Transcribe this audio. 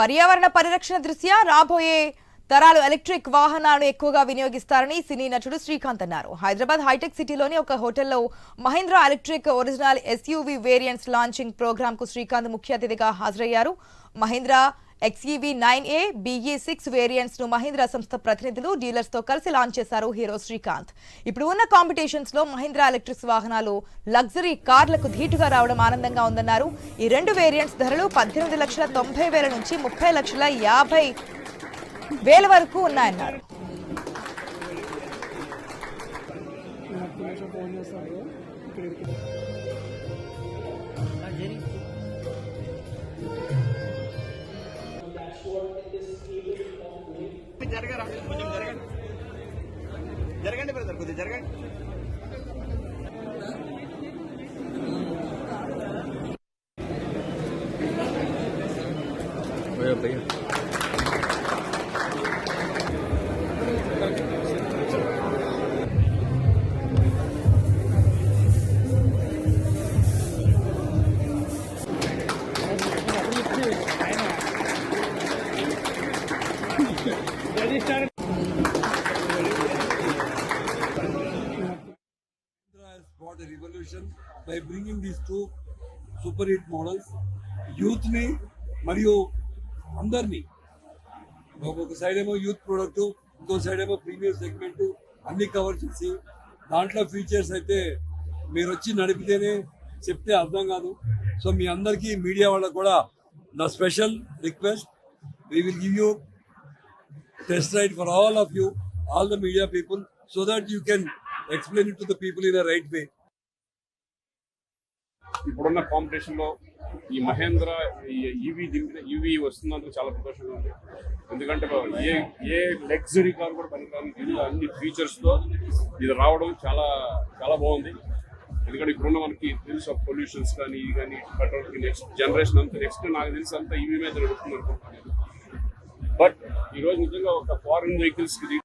పర్యావరణ పరిరక్షణ దృష్ట్యా రాబోయే తరాలు ఎలక్ట్రిక్ వాహనాలను ఎక్కువగా వినియోగిస్తారని సినీ నటుడు శ్రీకాంత్ అన్నారు. హైదరాబాద్ హైటెక్ సిటీలోని ఒక హోటల్లో Mahindra electric original SUV variants launching ప్రోగ్రామ్కు శ్రీకాంత్ ముఖ్య అతిథిగా హాజరయ్యారు. Mahindra XEV nine E BE six వేరియంట్స్ను Mahindra సంస్థ ప్రతినిధులు డీలర్స్తో కలిసి లాంచ్ చేశారు హీరో శ్రీకాంత్. ఇప్పుడు ఉన్న కాంపిటీషన్స్లో మహీంద్రా ఎలక్ట్రిక్స్ వాహనాలు లగ్జరీ కార్లకు ధీటుగా రావడం ఆనందంగా ఉందన్నారు. ఈ రెండు వేరియంట్స్ ధరలు పద్దెనిమిది లక్షల తొంభై వేల నుంచి ముప్పై లక్షల యాభై వేల వరకు ఉన్నాయన్నారు. జరగరా కొంచెం జరగండి జరగండి బ్రదర్ కొద్దిగా జరగండి Mahindra has brought a revolution by bringing these two యూత్ని మరియు అందరినీ. ఒక సైడ్ ఏమో యూత్ ప్రొడక్ట్ ఇంకో సైడ్ ఏమో ప్రీమియం సెగ్మెంట్ అన్ని కవర్ చేసి దాంట్లో ఫీచర్స్ అయితే మీరు వచ్చి నడిపితేనే చెప్తే అర్థం కాదు. సో మీ అందరికీ మీడియా వాళ్ళకు కూడా నా special request we will give you test ride for all of you, all the media people, so that you can explain it to the people in a right way. ఇప్పుడున్న కాంపిటీషన్లో ఈ Mahindra EV దింపిన EV వస్తున్నందుకు చాలా సంతోషంగా ఉంది. ఎందుకంటే ఏ ఏ luxury car కూడా పనికిరాని దీనిలో అన్ని ఫీచర్స్తో ఇది రావడం చాలా చాలా బాగుంది. ఎందుకంటే ఇప్పుడున్న మనకి తెలుసు పొల్యూషన్స్ కానీ ఇది కానీ పెట్రోల్ నెక్స్ట్ జనరేషన్ అంతా నెక్స్ట్ నాకు తెలిసి అంతా ఈవీ మీద నడుస్తుంది అనుకుంటున్నాను బట్ ఈరోజు నిజంగా ఒక ఫారిన్ వెహికల్స్కి